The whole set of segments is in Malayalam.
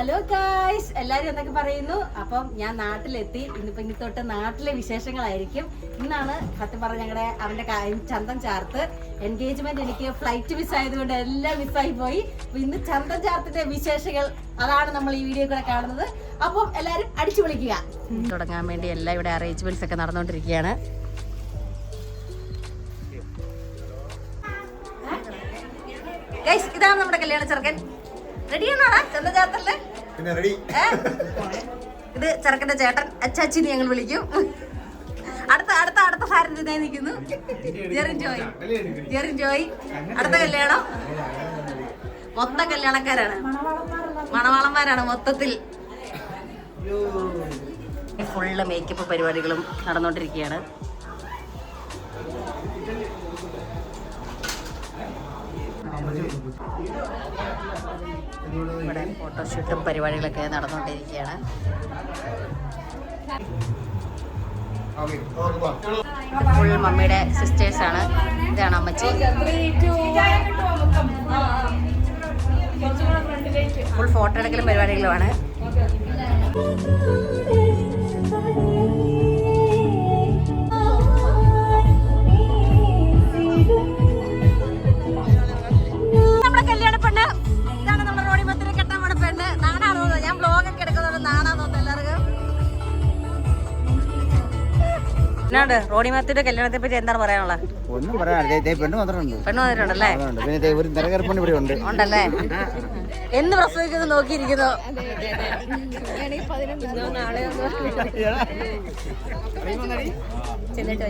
ഹലോ ഗായ്സ് എല്ലാരും എന്നൊക്കെ പറയുന്നു? അപ്പം ഞാൻ നാട്ടിലെത്തി. ഇന്നിപ്പോ ഇനി തൊട്ട് നാട്ടിലെ വിശേഷങ്ങളായിരിക്കും. ഇന്നാണ് സത്യം പറഞ്ഞ ഞങ്ങളുടെ അവന്റെ ചന്തം ചാർത്ത്. എൻഗേജ്മെന്റ് എനിക്ക് ഫ്ലൈറ്റ് മിസ് ആയതുകൊണ്ട് എല്ലാം മിസ്സായി പോയി. ഇന്ന് ചന്തം ചാർത്തിന്റെ വിശേഷങ്ങൾ അതാണ് നമ്മൾ ഈ വീഡിയോ കൂടെ കാണുന്നത്. അപ്പം എല്ലാവരും അടിച്ചു വിളിക്കുക തുടങ്ങാൻ വേണ്ടി എല്ലാം ഇവിടെ അറേഞ്ച്മെന്റ്സ് ഒക്കെ നടന്നുകൊണ്ടിരിക്കുകയാണ് ഇതാണ് നമ്മുടെ കല്യാണ ചെറുക്കൻ. റെഡിയാണോ ചന്തം ചാർത്തല്ലേ പിന്നെ റെഡി? ഇത് ചെറുക്കന്റെ ചേട്ടൻ അച്ചാച്ചിന്ന് ഞങ്ങൾ വിളിക്കും. അടുത്ത അടുത്ത അടുത്ത സാരഥി നിൽക്കുന്നു. ജെറിൻ ജോയ്. ജെറിൻ ജോയ്. അടുത്ത കല്യാണം. മൊത്തം കല്യാണക്കാരാണ്. മണവാളന്മാരാണ് മൊത്തത്തിൽ. ഫുള്ള് മേക്കപ്പ് പരിപാടികളും നടന്നുകൊണ്ടിരിക്കുകയാണ് ഇവിടെ ഫോട്ടോഷൂട്ടും പരിപാടികളൊക്കെ നടന്നുകൊണ്ടിരിക്കുകയാണ്. ഫുൾ മമ്മിയുടെ സിസ്റ്റേഴ്സാണ് ഇതാണ് അമ്മച്ചി. ഫുൾ ഫോട്ടോ എടുക്കലും പരിപാടികളുമാണ്. എന്നാണ്ട് റോണി മാത്യുടെ കല്യാണത്തെ പറ്റി എന്താണ് പറയാനുള്ളത് ഒന്നും പറയാനില്ല പെണ്ണ് മാത്രമുണ്ട് പെണ്ണ് വന്നിട്ടുണ്ടല്ലേ പിന്നെ ഒരു നിറകരപ്പണ് ഇവിടെ ഉണ്ട് ഉണ്ടല്ലേ എന്ന് പ്രസവിക്കുന്നു നോക്കിയിരിക്കുന്നു ചെന്നിട്ട്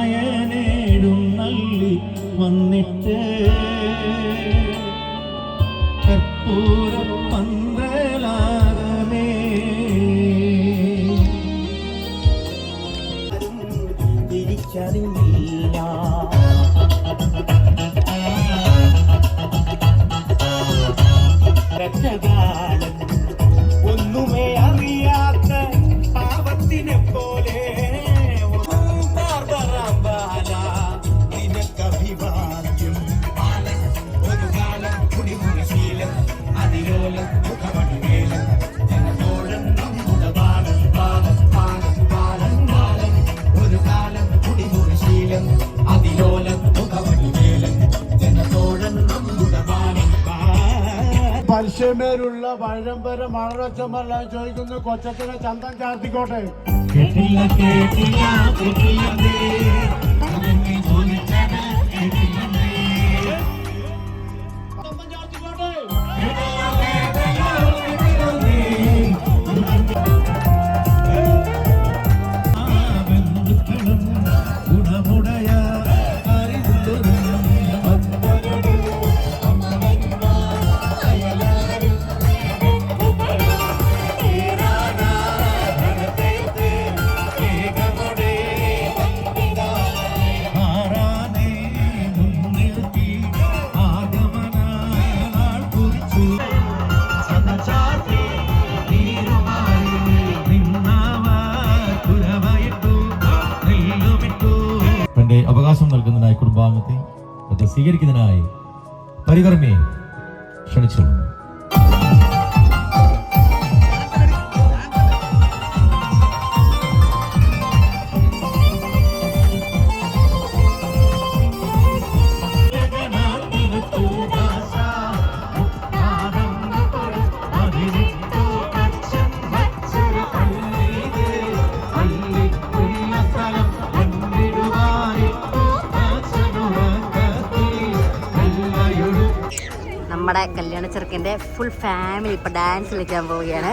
സന്ദേശനായനേടും നല്ലി വന്നിട്ട് കർപ്പൂര ബാലൻ. പലിശമേലുള്ള പഴംപര മഴച്ചമെല്ലാം ചോദിക്കുന്നു കൊച്ചത്തിനെ ചന്തം ചാർത്തിക്കോട്ടെ സ്വീകരിക്കുന്നതിനായി പരികർമ്മയെ ക്ഷണിച്ചുള്ളൂ നമ്മുടെ കല്യാണ ചെറുക്കന്റെ ഫുൾ ഫാമിലി ഇപ്പോൾ ഡാൻസ് കളിക്കാൻ പോവുകയാണ്.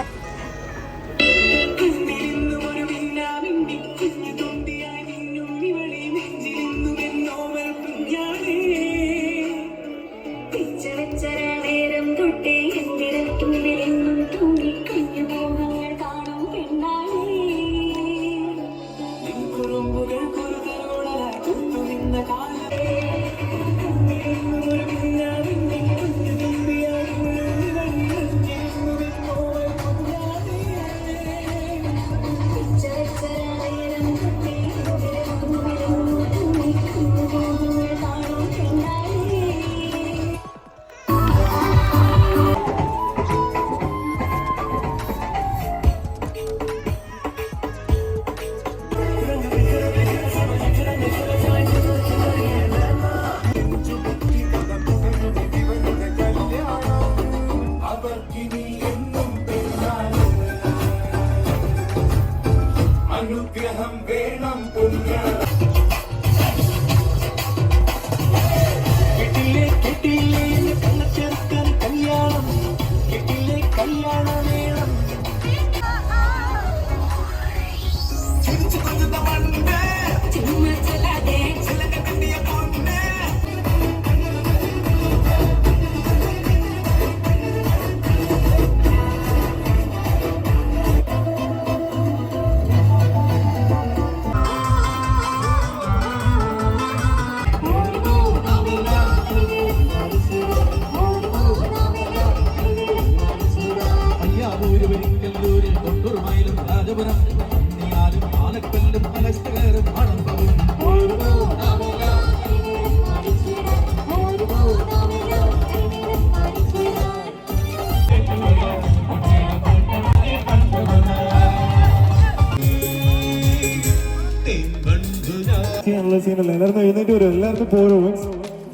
സീനല്ല എഴുന്നേറ്റ് വരും. എല്ലാവർക്കും പോരും.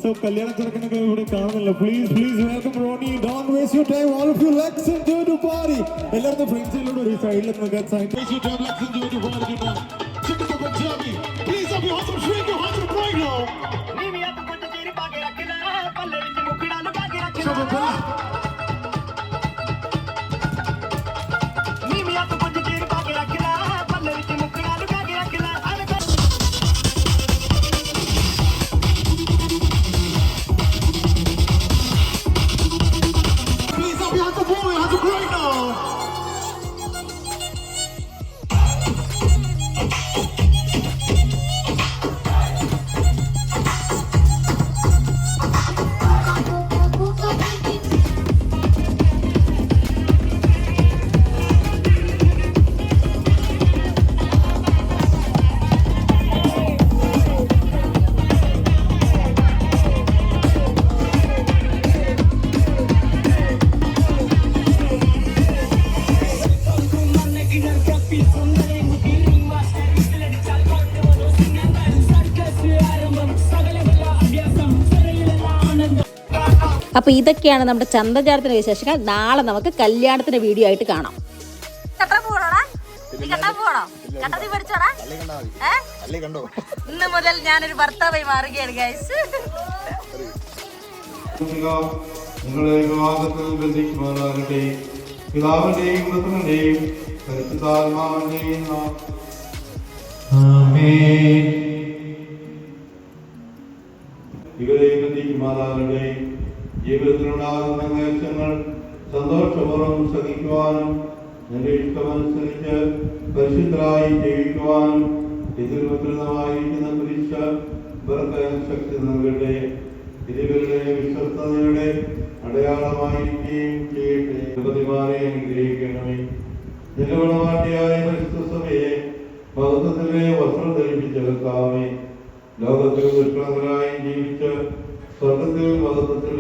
സോ കല്യാണ ചെറുക്കനൊക്കെ ഇവിടെ കാണുന്നില്ല. Please please welcome Ronnie don't waste you time all of you let's enjoy to party എല്ലാവരും ഫ്രണ്ട്സിലൂടെ ഒരു സൈഡിൽ നിന്നൊക്കെ side waste you time let's enjoy to party chicken Punjabi please Abi ഹാസം ഷ്രീക്ക് ഹാസം ബ്രൈറ്റ് നോ Please അപ്പോൾ ഇതൊക്കെയാണ് നമ്മുടെ ചന്തചാരത്തിന്റെ വിശേഷങ്ങൾ. നാളെ നമുക്ക് കല്യാണത്തിന്റെ വീഡിയോ ആയിട്ട് കാണാം. ഇന്ന് മുതൽ ഞാനൊരു ഭർത്താവായി മാറുകയാണ് ഗൈസ് നിങ്ങളെ വിവാഹത്തിൽ ബന്ധിക്കുമാറാകട്ടെ. പിതാവിന്റെയും പുത്രന്റെയും പരിശുദ്ധാത്മാവിന്റെയും. ഇവരെ ബന്ധിക്കുമാറാകട്ടെ. ജീവിതത്തിലുണ്ടാകുന്ന ക്ലേശങ്ങൾ സന്തോഷപൂർവം സഹിക്കുവാനും നിന്റെ ഇഷ്ടമനുസരിച്ച് പരിശുദ്ധരായി ജീവിക്കുവാനും ഇതിൽ മുദ്രിതമായിരിക്കുന്ന കുരിശ ഇവർക്ക് ശക്തി നൽകട്ടെ. ഇതിവരുടെ വിശ്വസ്തയുടെ അടയാളമായിരിക്കുകയും ചെയ്യട്ടെ. യുവതിമാരെ അനുഗ്രഹിക്കണമേ. നിലവിളവാട്ടിയായ പരിശുദ്ധസഭയെ സഭയെ മഹത്വത്തിലെ വസ്ത്രം ധരിപ്പിച്ചെടുക്കാമേ ലോകത്തിൽ ദുഷ്കളങ്കരായി ജീവിച്ച് സ്വർഗത്തിൽ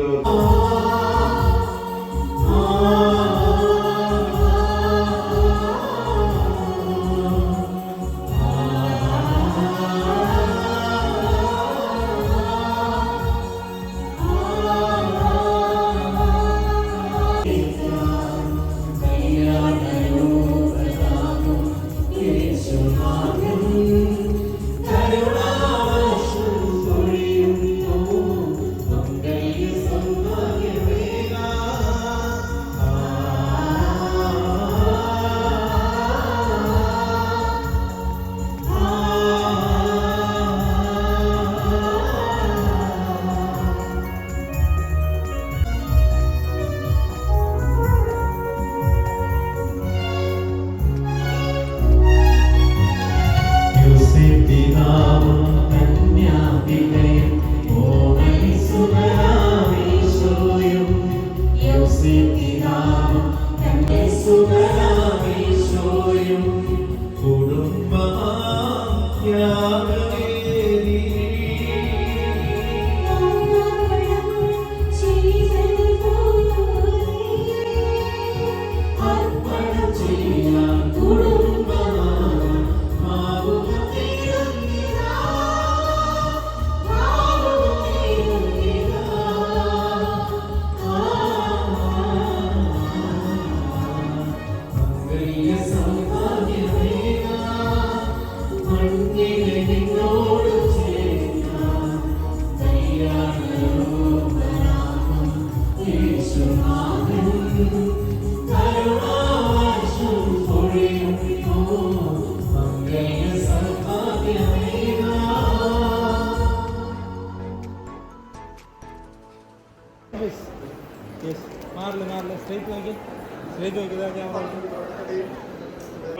Oh.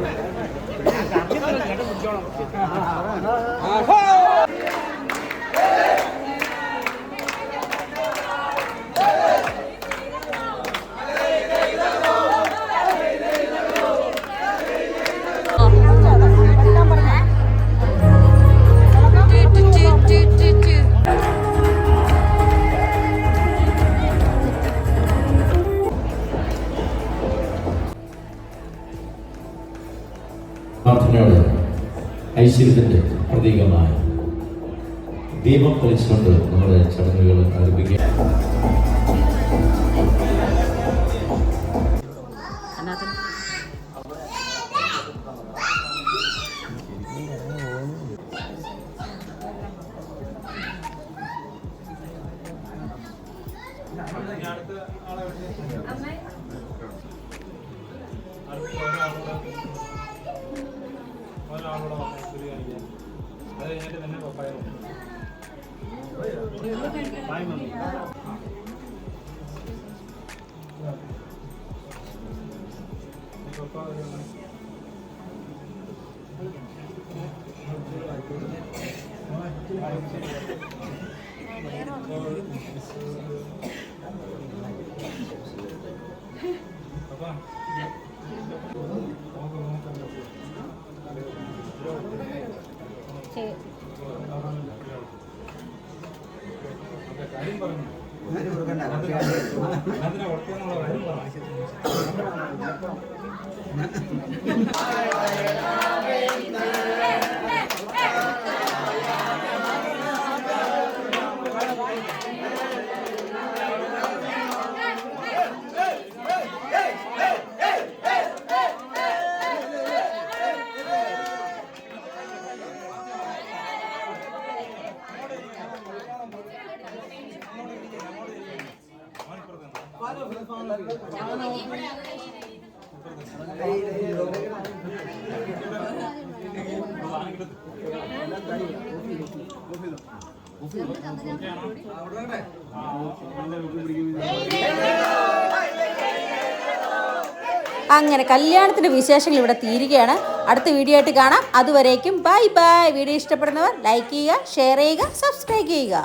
了。ഐശ്വര്യത്തിന്റെ പ്രതീകമായ ദീപം തെളിച്ചുകൊണ്ട് നമ്മുടെ ചടങ്ങുകൾ ആരംഭിക്കുക Bye, mommy. Papa. അങ്ങനെ കല്യാണത്തിന്റെ വിശേഷങ്ങൾ ഇവിടെ തീരുകയാണ്. അടുത്ത വീഡിയോ ആയിട്ട് കാണാം. അതുവരേക്കും ബൈ ബൈ. വീഡിയോ ഇഷ്ടപ്പെടുന്നവർ ലൈക്ക് ചെയ്യുക ഷെയർ ചെയ്യുക സബ്സ്ക്രൈബ് ചെയ്യുക.